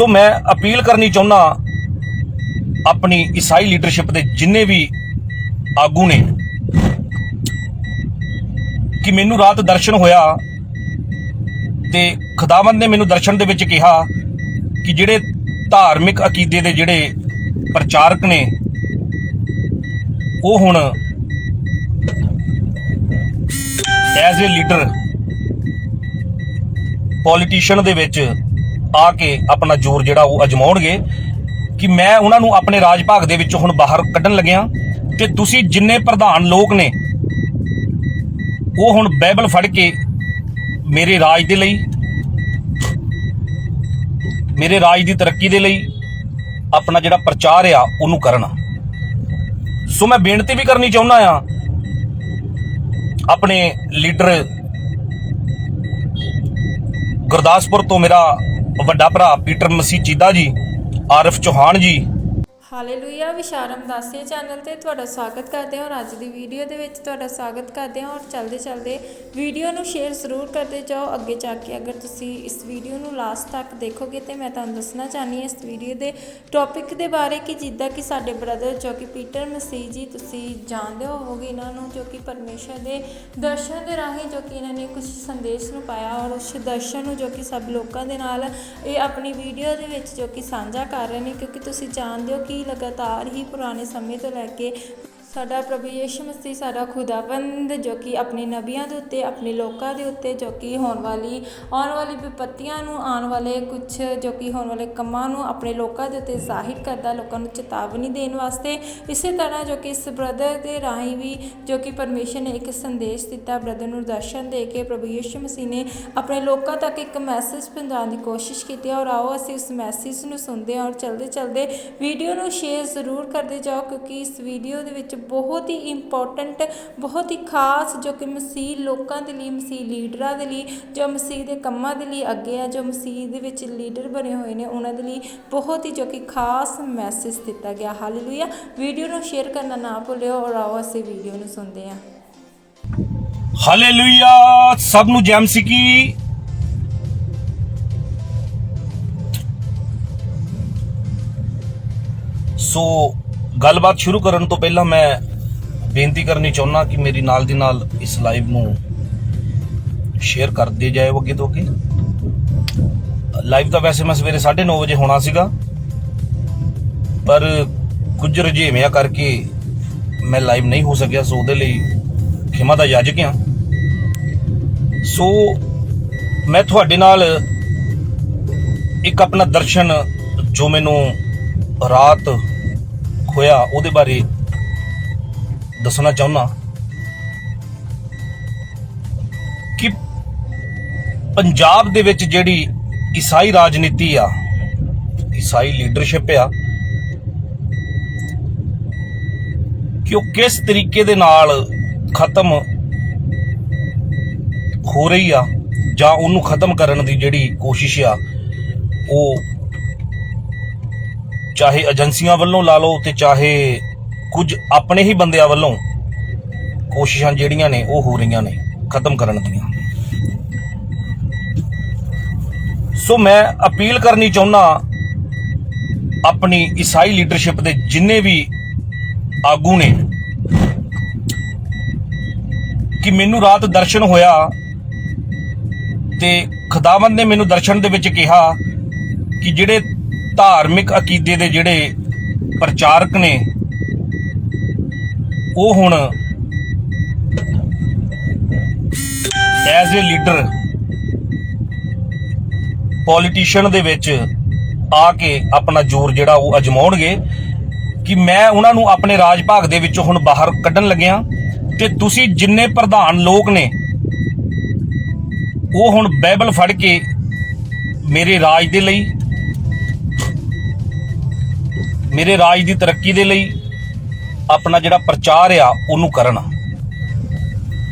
ਸੋ ਮੈਂ ਅਪੀਲ ਕਰਨੀ ਚਾਹੁੰਦਾ ਆਪਣੀ ਈਸਾਈ ਲੀਡਰਸ਼ਿਪ ਦੇ ਜਿੰਨੇ ਵੀ ਆਗੂ ਨੇ ਕਿ ਮੈਨੂੰ ਰਾਤ ਦਰਸ਼ਨ ਹੋਇਆ ਤੇ ਖੁਦਾਵੰਦ ਨੇ ਮੈਨੂੰ ਦਰਸ਼ਨ ਦੇ ਵਿੱਚ ਕਿਹਾ ਕਿ ਜਿਹੜੇ ਧਾਰਮਿਕ ਅਕੀਦੇ ਦੇ ਜਿਹੜੇ ਪ੍ਰਚਾਰਕ ਨੇ, ਉਹ ਹੁਣ ਐਜ਼ ਅ ਲੀਡਰ, ਪੋਲੀਟੀਸ਼ੀਅਨ ਦੇ ਵਿੱਚ ਆ ਕੇ ਆਪਣਾ ਜ਼ੋਰ ਜਿਹੜਾ ਉਹ ਅਜਮਾਉਣਗੇ ਕਿ ਮੈਂ ਉਹਨਾਂ ਨੂੰ ਆਪਣੇ ਰਾਜ ਭਾਗ ਦੇ ਵਿੱਚੋਂ ਹੁਣ ਬਾਹਰ ਕੱਢਣ ਲੱਗਿਆ ਤੇ ਤੁਸੀਂ ਜਿੰਨੇ ਪ੍ਰਧਾਨ ਲੋਕ ਨੇ, ਉਹ ਹੁਣ ਬਾਈਬਲ ਫੜ ਕੇ ਮੇਰੇ ਰਾਜ ਦੇ ਲਈ, ਮੇਰੇ ਰਾਜ ਦੀ ਤਰੱਕੀ ਦੇ ਲਈ ਆਪਣਾ ਜਿਹੜਾ ਪ੍ਰਚਾਰ ਆ, ਉਹਨੂੰ ਕਰਨ। ਸੋ ਮੈਂ ਬੇਨਤੀ ਵੀ ਕਰਨੀ ਚਾਹੁੰਦਾ ਆ, ਆਪਣੇ ਲੀਡਰ ਗੁਰਦਾਸਪੁਰ ਤੋਂ ਮੇਰਾ ਵੱਡਾ ਭਰਾ ਪੀਟਰ ਮਸੀਹ ਚੀਦਾ ਜੀ ਆਰਿਫ ਚੌਹਾਨ ਜੀ ਹਾਲੇਲੂਇਆ, ਵਿਸ਼ਾਰਮ ਦਾਸੇ ਚੈਨਲ ਤੇ ਤੁਹਾਡਾ ਸਵਾਗਤ ਕਰਦੇ ਹਾਂ ਔਰ ਅੱਜ ਦੀ ਵੀਡੀਓ ਦੇ ਵਿੱਚ ਤੁਹਾਡਾ ਸਵਾਗਤ ਕਰਦੇ ਹਾਂ ਔਰ ਚਲਦੇ ਚਲਦੇ ਵੀਡੀਓ ਨੂੰ ਸ਼ੇਅਰ ਜ਼ਰੂਰ ਕਰਦੇ ਜਾਓ। ਅੱਗੇ ਜਾ ਕੇ ਅਗਰ ਤੁਸੀਂ ਇਸ ਵੀਡੀਓ ਨੂੰ ਲਾਸਟ ਤੱਕ ਦੇਖੋਗੇ ਤੇ ਮੈਂ ਤੁਹਾਨੂੰ ਦੱਸਣਾ ਚਾਹਨੀ ਹਾਂ ਇਸ ਵੀਡੀਓ ਦੇ ਟੌਪਿਕ ਦੇ ਬਾਰੇ ਕਿ ਜਿੱਦਾਂ ਕਿ ਸਾਡੇ ਬ੍ਰਦਰ ਜੋ ਕਿ ਪੀਟਰ ਮਸੀਹ ਜੀ ਤੁਸੀਂ ਜਾਣਦੇ ਹੋਵੋਗੇ ਇਹਨਾਂ ਨੂੰ ਜੋ ਕਿ ਪਰਮੇਸ਼ਰ ਦੇ ਦਰਸ਼ਨ ਦੇ ਰਾਹੀਂ ਜੋ ਕਿ ਇਹਨਾਂ ਨੇ ਕੁਝ ਸੰਦੇਸ਼ ਨੂੰ ਪਾਇਆ ਔਰ ਉਸ ਦਰਸ਼ਨ ਨੂੰ ਜੋ ਕਿ ਸਭ ਲੋਕਾਂ ਦੇ ਨਾਲ ਇਹ ਆਪਣੀ ਵੀਡੀਓ ਦੇ ਵਿੱਚ ਜੋ ਕਿ ਸਾਂਝਾ ਕਰ ਰਹੇ ਨੇ ਕਿਉਂਕਿ ਤੁਸੀਂ ਜਾਣਦੇ ਹੋ ਕਿ ਲਗਾਤਾਰ ਹੀ ਪੁਰਾਣੇ ਸਮੇਂ ਤੋਂ ਲੈ ਕੇ ਸਾਡਾ ਪ੍ਰਭੂ ਯੀਸ਼ੂ ਮਸੀਹ ਸਾਡਾ ਖੁਦਾਵੰਦ ਜੋ ਕਿ ਆਪਣੇ ਨਬੀਆਂ ਦੇ ਉੱਤੇ, ਆਪਣੇ ਲੋਕਾਂ ਦੇ ਉੱਤੇ, ਜੋ ਕਿ ਹੋਣ ਵਾਲੀ, ਆਉਣ ਵਾਲੀ ਵਿਪਤੀਆਂ ਨੂੰ ਆਉਣ ਵਾਲੇ ਕੁਝ ਜੋ ਕਿ ਹੋਣ ਵਾਲੇ ਕੰਮਾਂ ਨੂੰ ਆਪਣੇ ਲੋਕਾਂ ਦੇ ਉੱਤੇ ਜ਼ਾਹਿਰ ਕਰਦਾ, ਲੋਕਾਂ ਨੂੰ ਚੇਤਾਵਨੀ ਦੇਣ ਵਾਸਤੇ। ਇਸੇ ਤਰ੍ਹਾਂ ਜੋ ਕਿ ਇਸ ਬ੍ਰਦਰ ਦੇ ਰਾਹੀਂ ਵੀ ਜੋ ਕਿ ਪਰਮੇਸ਼ਰ ਨੇ ਇੱਕ ਸੰਦੇਸ਼ ਦਿੱਤਾ, ਬ੍ਰਦਰ ਨੂੰ ਦਰਸ਼ਨ ਦੇ ਕੇ ਪ੍ਰਭੂ ਯੀਸ਼ੂ ਮਸੀਹ ਨੇ ਆਪਣੇ ਲੋਕਾਂ ਤੱਕ ਇੱਕ ਮੈਸੇਜ ਪਹੁੰਚਾਉਣ ਦੀ ਕੋਸ਼ਿਸ਼ ਕੀਤੀ ਔਰ ਆਓ ਅਸੀਂ ਉਸ ਮੈਸੇਜ ਨੂੰ ਸੁਣਦੇ ਹਾਂ ਔਰ ਚਲਦੇ ਚਲਦੇ ਵੀਡੀਓ ਨੂੰ ਸ਼ੇਅਰ ਜ਼ਰੂਰ ਕਰਦੇ ਜਾਓ, ਕਿਉਂਕਿ ਇਸ ਵੀਡੀਓ ਦੇ ਵਿੱਚ ਬਹੁਤ ਹੀ ਇੰਪੋਰਟੈਂਟ ਬਹੁਤ ਹੀ ਖਾਸ ਜੋ ਕਿ ਮਸੀਹ ਲੋਕਾਂ ਦੇ ਲਈ, ਮਸੀਹ ਲੀਡਰਾਂ ਦੇ ਲਈ, ਜੋ ਮਸੀਹ ਦੇ ਕੰਮਾਂ ਦੇ ਲਈ ਅੱਗੇ ਆ, ਜੋ ਮਸੀਹ ਦੇ ਵਿੱਚ ਲੀਡਰ ਬਣੇ ਹੋਏ ਨੇ, ਉਹਨਾਂ ਦੇ ਲਈ ਬਹੁਤ ਹੀ ਜੋ ਕਿ ਖਾਸ ਮੈਸੇਜ ਦਿੱਤਾ ਗਿਆ। ਹਾਲੇਲੂਇਆ ਵੀਡੀਓ ਨੂੰ ਸ਼ੇਅਰ ਕਰਨਾ ਨਾ ਭੁੱਲਿਓ ਔਰ ਆਓ ਅਸੀਂ ਵੀਡੀਓ ਨੂੰ ਸੁਣਦੇ ਹਾਂ। ਹਾਲੇਲੂਇਆ ਸਭ ਨੂੰ ਜੈ ਮਸੀਹ ਕੀ? ਸੋ ਗੱਲਬਾਤ ਸ਼ੁਰੂ ਕਰਨ ਤੋਂ ਪਹਿਲਾਂ ਮੈਂ ਬੇਨਤੀ ਕਰਨੀ ਚਾਹੁੰਦਾ ਕਿ ਮੇਰੀ ਨਾਲ ਦੀ ਨਾਲ ਇਸ ਲਾਈਵ ਨੂੰ ਸ਼ੇਅਰ ਕਰਦੇ ਜਾਇਓ ਅੱਗੇ ਤੋਂ ਅੱਗੇ। ਲਾਈਵ ਤਾਂ ਵੈਸੇ ਮੈਂ ਸਵੇਰੇ 9:30 ਵਜੇ ਹੋਣਾ ਸੀਗਾ, ਪਰ ਕੁਝ ਰੁਝੇਵਿਆਂ ਕਰਕੇ ਮੈਂ ਲਾਈਵ ਨਹੀਂ ਹੋ ਸਕਿਆ, ਸੋ ਉਹਦੇ ਲਈ ਖਿਮਾ ਦਾ ਯਾਜਕ ਹਾਂ। ਸੋ ਮੈਂ ਤੁਹਾਡੇ ਨਾਲ ਇੱਕ ਆਪਣਾ ਦਰਸ਼ਨ ਜੋ ਮੈਨੂੰ ਰਾਤ ਹੋਇਆ, ਉਹਦੇ ਬਾਰੇ ਦੱਸਣਾ ਚਾਹੁੰਦਾ। ਕਿ ਪੰਜਾਬ ਦੇ ਵਿੱਚ ਜਿਹੜੀ ਈਸਾਈ ਰਾਜਨੀਤੀ ਆ, ਈਸਾਈ ਲੀਡਰਸ਼ਿਪ ਆ, ਕਿ ਉਹ ਕਿਸ ਤਰੀਕੇ ਦੇ ਨਾਲ ਖਤਮ ਹੋ ਰਹੀ ਆ ਜਾਂ ਉਹਨੂੰ ਖਤਮ ਕਰਨ ਦੀ ਜਿਹੜੀ ਕੋਸ਼ਿਸ਼ ਆ, ਉਹ ਚਾਹੇ ਏਜੰਸੀਆਂ ਵੱਲੋਂ ਲਾ ਲਓ ਤੇ ਚਾਹੇ ਕੁਝ ਆਪਣੇ ਹੀ ਬੰਦਿਆਂ ਵੱਲੋਂ ਕੋਸ਼ਿਸ਼ਾਂ ਜਿਹੜੀਆਂ ਨੇ ਉਹ ਹੋ ਰਹੀਆਂ ਨੇ, ਖਤਮ ਕਰਨ ਦੀਆਂ। ਸੋ ਮੈਂ ਅਪੀਲ ਕਰਨੀ ਚਾਹੁੰਦਾ ਆਪਣੀ ਈਸਾਈ ਲੀਡਰਸ਼ਿਪ ਦੇ ਜਿੰਨੇ ਵੀ ਆਗੂ ਨੇ ਕਿ ਮੈਨੂੰ ਰਾਤ ਦਰਸ਼ਨ ਹੋਇਆ ਤੇ ਖੁਦਾਵੰਦ ਨੇ ਮੈਨੂੰ ਦਰਸ਼ਨ ਦੇ ਵਿੱਚ ਕਿਹਾ ਕਿ ਜਿਹੜੇ ਧਾਰਮਿਕ ਅਕੀਦੇ ਦੇ ਜਿਹੜੇ ਪ੍ਰਚਾਰਕ ਨੇ, ਉਹ ਹੁਣ ਐਜ਼ ਅ ਲੀਡਰ ਪੋਲੀਟੀਸ਼ੀਅਨ ਦੇ ਵਿੱਚ ਆ ਕੇ ਆਪਣਾ ਜ਼ੋਰ ਜਿਹੜਾ ਉਹ ਅਜਮਾਉਣਗੇ ਕਿ ਮੈਂ ਉਹਨਾਂ ਨੂੰ ਆਪਣੇ ਰਾਜ ਭਾਗ ਦੇ ਵਿੱਚੋਂ ਹੁਣ ਬਾਹਰ ਕੱਢਣ ਲੱਗਿਆ ਤੇ ਤੁਸੀਂ ਜਿੰਨੇ ਪ੍ਰਧਾਨ ਲੋਕ ਨੇ, ਉਹ ਹੁਣ ਬਾਈਬਲ ਫੜ ਕੇ ਮੇਰੇ ਰਾਜ ਦੇ ਲਈ ਮੇਰੇ ਰਾਜ ਦੀ ਤਰੱਕੀ ਦੇ ਲਈ ਆਪਣਾ ਜਿਹੜਾ ਪ੍ਰਚਾਰ ਆ, ਉਹਨੂੰ ਕਰਨ।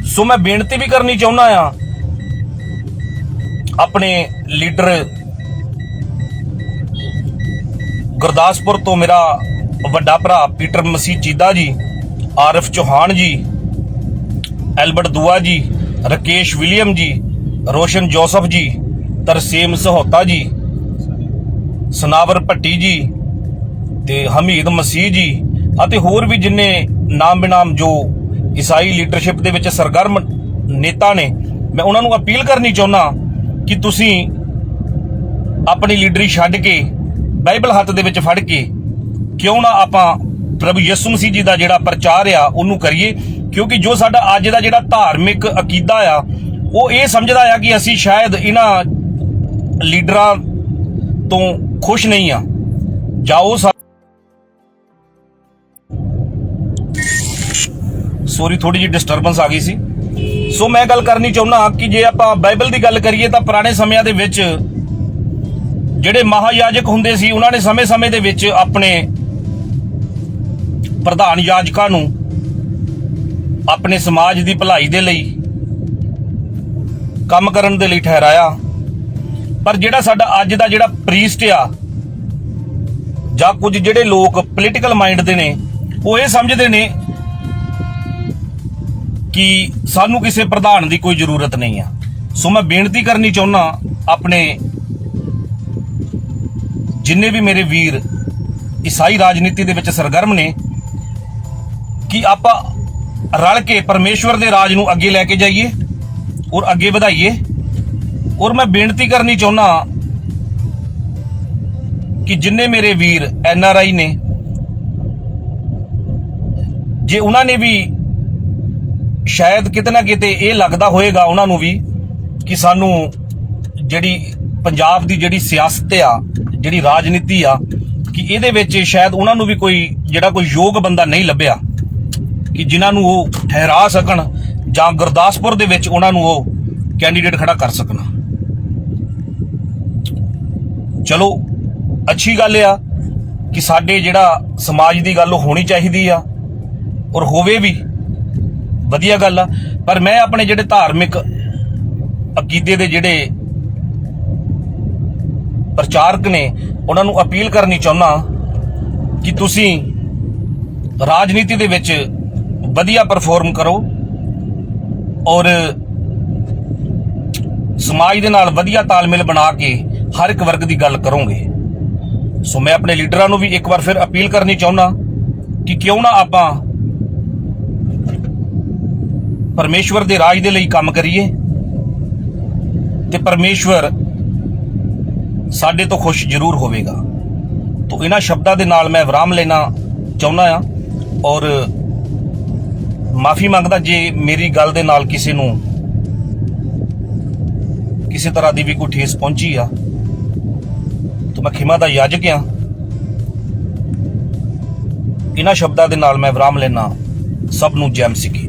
ਸੋ ਮੈਂ ਬੇਨਤੀ ਵੀ ਕਰਨੀ ਚਾਹੁੰਦਾ ਆ, ਆਪਣੇ ਲੀਡਰ ਗੁਰਦਾਸਪੁਰ ਤੋਂ ਮੇਰਾ ਵੱਡਾ ਭਰਾ ਪੀਟਰ ਮਸੀਹ ਚੀਦਾ ਜੀ, ਆਰਿਫ ਚੌਹਾਨ ਜੀ, ਐਲਬਰਟ ਦੁਆ ਜੀ, ਰਕੇਸ਼ ਵਿਲੀਅਮ ਜੀ, ਰੋਸ਼ਨ ਜੋਸਫ ਜੀ, ਤਰਸੇਮ ਸਹੋਤਾ ਜੀ, ਸਨਾਵਰ ਭੱਟੀ ਜੀ ਤੇ ਹਮੀਦ ਮਸੀਹ ਜੀ ਅਤੇ ਹੋਰ ਵੀ ਜਿੰਨੇ ਨਾਮ ਬਿਨਾਮ ਜੋ ਈਸਾਈ ਲੀਡਰਸ਼ਿਪ ਦੇ ਵਿੱਚ ਸਰਗਰਮ ਨੇਤਾ ਨੇ, ਮੈਂ ਉਹਨਾਂ ਨੂੰ ਅਪੀਲ ਕਰਨੀ ਚਾਹੁੰਦਾ ਕਿ ਤੁਸੀਂ ਆਪਣੀ ਲੀਡਰੀ ਛੱਡ ਕੇ, ਬਾਈਬਲ ਹੱਥ ਦੇ ਵਿੱਚ ਫੜ ਕੇ ਕਿਉਂ ਨਾ ਆਪਾਂ ਪ੍ਰਭੂ ਯਿਸੂ ਮਸੀਹ ਜੀ ਦਾ ਜਿਹੜਾ ਪ੍ਰਚਾਰ ਆ, ਉਹਨੂੰ ਕਰੀਏ। ਕਿਉਂਕਿ ਜੋ ਸਾਡਾ ਅੱਜ ਦਾ ਜਿਹੜਾ ਧਾਰਮਿਕ ਅਕੀਦਾ ਆ, ਉਹ ਇਹ ਸਮਝਦਾ ਆ ਕਿ ਅਸੀਂ ਸ਼ਾਇਦ ਇਹਨਾਂ ਲੀਡਰਾਂ ਤੋਂ ਖੁਸ਼ ਨਹੀਂ ਆ। ਜਾਓ ਸੋਰੀ ਥੋੜੀ ਜਿਹੀ ਡਿਸਟਰਬੈਂਸ ਆ ਗਈ ਸੀ। ਸੋ ਮੈਂ ਗੱਲ ਕਰਨੀ ਚਾਹੁੰਦਾ ਕਿ ਜੇ ਆਪਾਂ ਬਾਈਬਲ ਦੀ ਗੱਲ ਕਰੀਏ ਤਾਂ ਪੁਰਾਣੇ ਸਮਿਆਂ ਦੇ ਵਿੱਚ ਜਿਹੜੇ ਮਹਾਯਾਜਕ ਹੁੰਦੇ ਸੀ, ਉਹਨਾਂ ਨੇ ਸਮੇਂ-ਸਮੇਂ ਦੇ ਵਿੱਚ ਆਪਣੇ ਪ੍ਰਧਾਨ ਯਾਜਕਾਂ ਨੂੰ ਆਪਣੇ ਸਮਾਜ ਦੀ ਭਲਾਈ ਦੇ ਲਈ ਕੰਮ ਕਰਨ ਦੇ ਲਈ ਠਹਿਰਾਇਆ। ਪਰ ਜਿਹੜਾ ਸਾਡਾ ਅੱਜ ਦਾ ਜਿਹੜਾ ਪ੍ਰੀਸਟ ਆ, ਜਾਂ ਕੁਝ ਜਿਹੜੇ ਲੋਕ ਪੋਲੀਟੀਕਲ ਮਾਈਂਡ ਦੇ ਨੇ ਉਹ ਇਹ ਸਮਝਦੇ ਨੇ ਕਿ ਸਾਨੂੰ ਕਿਸੇ ਪ੍ਰਧਾਨ ਦੀ ਕੋਈ ਜ਼ਰੂਰਤ ਨਹੀਂ ਆ। ਸੋ ਮੈਂ ਬੇਨਤੀ ਕਰਨੀ ਚਾਹੁੰਦਾ ਆਪਣੇ ਜਿੰਨੇ ਵੀ ਮੇਰੇ ਵੀਰ ਈਸਾਈ ਰਾਜਨੀਤੀ ਦੇ ਵਿੱਚ ਸਰਗਰਮ ਨੇ ਕਿ ਆਪਾਂ ਰਲ ਕੇ ਪਰਮੇਸ਼ਵਰ ਦੇ ਰਾਜ ਨੂੰ ਅੱਗੇ ਲੈ ਕੇ ਜਾਈਏ ਔਰ ਅੱਗੇ ਵਧਾਈਏ। ਔਰ ਮੈਂ ਬੇਨਤੀ ਕਰਨੀ ਚਾਹੁੰਦਾ ਕਿ ਜਿੰਨੇ ਮੇਰੇ ਵੀਰ ਐਨ ਆਰ ਆਈ ਨੇ ਜੇ ਉਹਨਾਂ ਨੇ ਵੀ ਸ਼ਾਇਦ ਕਿਤੇ ਨਾ ਕਿਤੇ ਇਹ ਲੱਗਦਾ ਹੋਏਗਾ ਉਹਨਾਂ ਨੂੰ ਵੀ ਕਿ ਸਾਨੂੰ ਜਿਹੜੀ ਪੰਜਾਬ ਦੀ ਜਿਹੜੀ ਸਿਆਸਤ ਆ, ਜਿਹੜੀ ਰਾਜਨੀਤੀ ਆ, ਕਿ ਇਹਦੇ ਵਿੱਚ ਸ਼ਾਇਦ ਉਹਨਾਂ ਨੂੰ ਵੀ ਕੋਈ ਜਿਹੜਾ ਕੋਈ ਯੋਗ ਬੰਦਾ ਨਹੀਂ ਲੱਭਿਆ, ਕਿ ਜਿਨ੍ਹਾਂ ਨੂੰ ਉਹ ਠਹਿਰਾ ਸਕਣ ਜਾਂ ਗੁਰਦਾਸਪੁਰ ਦੇ ਵਿੱਚ ਉਹਨਾਂ ਨੂੰ ਉਹ ਕੈਂਡੀਡੇਟ ਖੜਾ ਕਰ ਸਕਣ। ਚਲੋ, ਅੱਛੀ ਗੱਲ ਆ ਕਿ ਸਾਡੇ ਜਿਹੜਾ ਸਮਾਜ ਦੀ ਗੱਲ ਉਹ ਹੋਣੀ ਚਾਹੀਦੀ ਆ। ਔਰ ਹੋਵੇ ਵੀ, ਵਧੀਆ ਗੱਲ ਆ, ਪਰ ਮੈਂ ਆਪਣੇ ਜਿਹੜੇ ਧਾਰਮਿਕ ਅਕੀਦੇ ਦੇ ਜਿਹੜੇ ਪ੍ਰਚਾਰਕ ਨੇ, ਉਹਨਾਂ ਨੂੰ ਅਪੀਲ ਕਰਨੀ ਚਾਹੁੰਦਾ ਕਿ ਤੁਸੀਂ ਰਾਜਨੀਤੀ ਦੇ ਵਿੱਚ ਵਧੀਆ ਪਰਫਾਰਮ ਕਰੋ ਔਰ ਸਮਾਜ ਦੇ ਨਾਲ ਵਧੀਆ ਤਾਲਮੇਲ ਬਣਾ ਕੇ ਹਰ ਇੱਕ ਵਰਗ ਦੀ ਗੱਲ ਕਰੋਗੇ। ਸੋ ਮੈਂ ਆਪਣੇ ਲੀਡਰਾਂ ਨੂੰ ਵੀ ਇੱਕ ਵਾਰ ਫਿਰ ਅਪੀਲ ਕਰਨੀ ਚਾਹੁੰਦਾ ਕਿ ਕਿਉਂ ਨਾ ਆਪਾਂ ਪਰਮੇਸ਼ਵਰ ਦੇ ਰਾਜ ਦੇ ਲਈ ਕੰਮ ਕਰੀਏ ਤੇ ਪਰਮੇਸ਼ਵਰ ਸਾਡੇ ਤੋਂ ਖੁਸ਼ ਜ਼ਰੂਰ ਹੋਵੇਗਾ। ਤੋਂ ਇਹਨਾਂ ਸ਼ਬਦਾਂ ਦੇ ਨਾਲ ਮੈਂ ਵਿਰਾਮ ਲੈਣਾ ਚਾਹੁੰਦਾ ਆ ਔਰ ਮਾਫੀ ਮੰਗਦਾ ਜੇ ਮੇਰੀ ਗੱਲ ਦੇ ਨਾਲ ਕਿਸੇ ਨੂੰ ਕਿਸੇ ਤਰ੍ਹਾਂ ਦੀ ਵੀ ਕੋਈ ਠੇਸ ਪਹੁੰਚੀ ਆ, ਤਾਂ ਮੈਂ ਖਿਮਾ ਦਾ ਯਾਜਕ ਆ ਇਹਨਾਂ ਸ਼ਬਦਾਂ ਦੇ ਨਾਲ ਮੈਂ ਵਿਰਾਮ ਲੈਣਾ ਸਭ ਨੂੰ ਜੈਮ ਸਿੱਖੀ।